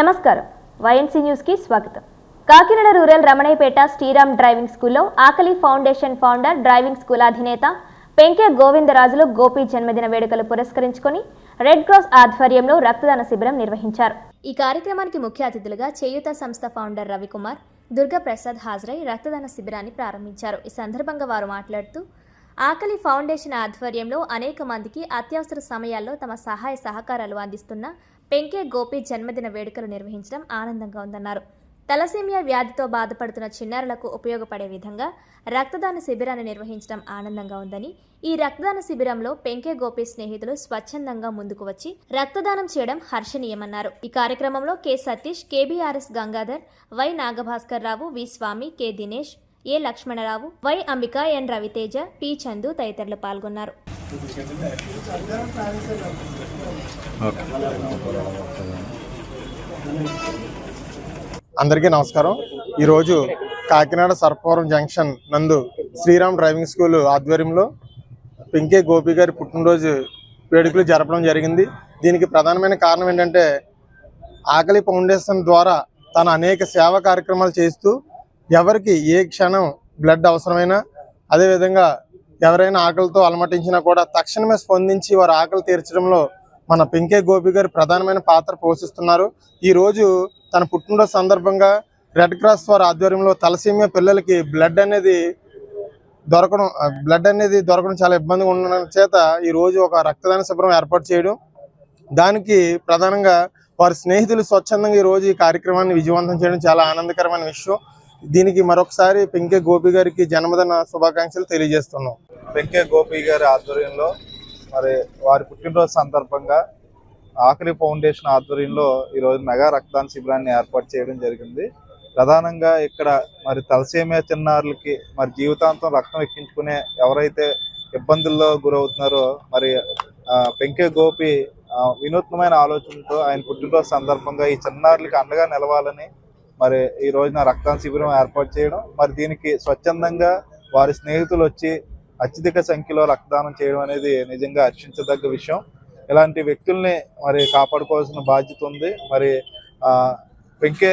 నమస్కారం. వైఎన్సీ న్యూస్కి స్వాగతం. కాకినాడ రూరల్ రమణయ్యపేట శ్రీరామ్ డ్రైవింగ్ స్కూల్లో ఆకలి ఫౌండేషన్ ఫౌండర్ డ్రైవింగ్ స్కూల్ అధినేత పెంకే గోవిందరాజులు గోపి జన్మదిన వేడుకలు పురస్కరించుకొని రెడ్ క్రాస్ ఆధ్వర్యంలో రక్తదాన శిబిరం నిర్వహించారు. ఈ కార్యక్రమానికి ముఖ్య అతిథులుగా చేయూత సంస్థ ఫౌండర్ రవికుమార్ దుర్గా ప్రసాద్ హాజరై రక్తదాన శిబిరాన్ని ప్రారంభించారు. ఈ సందర్భంగా వారు మాట్లాడుతూ ఆకలి ఫౌండేషన్ ఆధ్వర్యంలో అనేక మందికి అత్యవసర సమయాల్లో తమ సహాయ సహకారాలు అందిస్తున్న పెంకే గోపి జన్మదిన వేడుకలు నిర్వహించడం ఆనందంగా ఉందన్నారు. తలసేమియా వ్యాధితో బాధపడుతున్న చిన్నారులకు ఉపయోగపడే విధంగా రక్తదాన శిబిరాన్ని నిర్వహించడం ఆనందంగా ఉందని ఈ రక్తదాన శిబిరంలో పెంకే గోపి స్నేహితులు స్వచ్ఛందంగా ముందుకు వచ్చి రక్తదానం చేయడం హర్షణీయమన్నారు. ఈ కార్యక్రమంలో K Satish KBRS Gangadhar Y Nagabhaskar Rao V Swamy K Dinesh A Lakshmanarao Y Ambika N Raviteja P Chandu తదితరులు పాల్గొన్నారు. అందరికీ నమస్కారం. ఈరోజు కాకినాడ సర్పవరం జంక్షన్ నందు శ్రీరామ్ డ్రైవింగ్ స్కూల్ ఆధ్వర్యంలో పింకే గోపి గారి పుట్టినరోజు వేడుకలు జరపడం జరిగింది. దీనికి ప్రధానమైన కారణం ఏంటంటే ఆకలి ఫౌండేషన్ ద్వారా తన అనేక సేవా కార్యక్రమాలు చేస్తూ ఎవరికి ఏ క్షణం బ్లడ్ అవసరమైనా అదేవిధంగా ఎవరైనా ఆకలితో అలమటించినా కూడా తక్షణమే స్పందించి వారి ఆకలి తీర్చడంలో మన పింకే గోపి గారు ప్రధానమైన పాత్ర పోషిస్తున్నారు. ఈ రోజు తన పుట్టినరోజు సందర్భంగా రెడ్ క్రాస్ వారి ఆధ్వర్యంలో తలసీమియా పిల్లలకి బ్లడ్ అనేది దొరకడం బ్లడ్ అనేది దొరకడం చాలా ఇబ్బందిగా ఉండడం చేత ఈ రోజు ఒక రక్తదాన శిబిరం ఏర్పాటు చేయడం. దానికి ప్రధానంగా వారి స్నేహితులు స్వచ్ఛందంగా ఈ రోజు ఈ కార్యక్రమాన్ని విజయవంతం చేయడం చాలా ఆనందకరమైన విషయం. దీనికి మరొకసారి పెంకే గోపి గారికి జన్మదిన శుభాకాంక్షలు తెలియజేస్తున్నాం. పెంకే గోపి గారి ఆధ్వర్యంలో మరి వారి పుట్టినరోజు సందర్భంగా ఆకలి ఫౌండేషన్ ఆధ్వర్యంలో ఈరోజు మెగా రక్తదాన శిబిరాన్ని ఏర్పాటు చేయడం జరిగింది. ప్రధానంగా ఇక్కడ మరి తలసేమియా చిన్నారులకి మరి జీవితాంతం రక్తం ఎక్కించుకునే ఎవరైతే ఇబ్బందుల్లో గురవుతున్నారో మరి పెంకే గోపి వినూత్నమైన ఆలోచనతో ఆయన పుట్టినరోజు సందర్భంగా ఈ చిన్నారులకి అండగా నిలవాలని మరి ఈ రోజున రక్తం శిబిరం ఏర్పాటు చేయడం మరి దీనికి స్వచ్ఛందంగా వారి స్నేహితులు వచ్చి అత్యధిక సంఖ్యలో రక్తదానం చేయడం అనేది నిజంగా హర్షించదగ్గ విషయం. ఇలాంటి వ్యక్తుల్ని మరి కాపాడుకోవాల్సిన బాధ్యత ఉంది. మరి వెంకే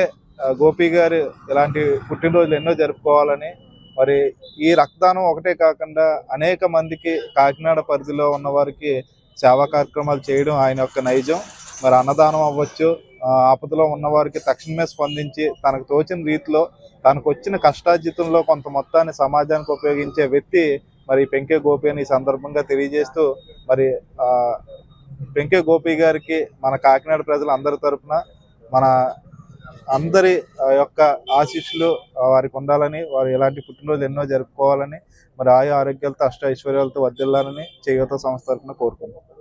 గోపి గారు ఇలాంటి పుట్టినరోజులు ఎన్నో జరుపుకోవాలని మరి ఈ రక్తదానం ఒకటే కాకుండా అనేక మందికి కాకినాడ పరిధిలో ఉన్న వారికి సేవా కార్యక్రమాలు చేయడం ఆయన యొక్క నైజం. మరి అన్నదానం అవ్వచ్చు ఆపదలో ఉన్నవారికి తక్షణమే స్పందించి తనకు తోచిన రీతిలో తనకు వచ్చిన కష్టార్జితంలో కొంత మొత్తాన్ని సమాజానికి ఉపయోగించే వ్యక్తి మరి పెంకే గోపి అని ఈ సందర్భంగా తెలియజేస్తూ మరి పెంకే గోపి గారికి మన కాకినాడ ప్రజలు అందరి తరపున మన అందరి ఆ, యొక్క ఆశీస్సులు వారికి ఉండాలని వారు ఎలాంటి పుట్టినరోజులు ఎన్నో జరుపుకోవాలని మరి ఆయా ఆరోగ్యాలతో అష్ట ఐశ్వర్యాలతో వర్దిల్లాలని చేయూత సంస్థ తరపున కోరుకుంటున్నాం.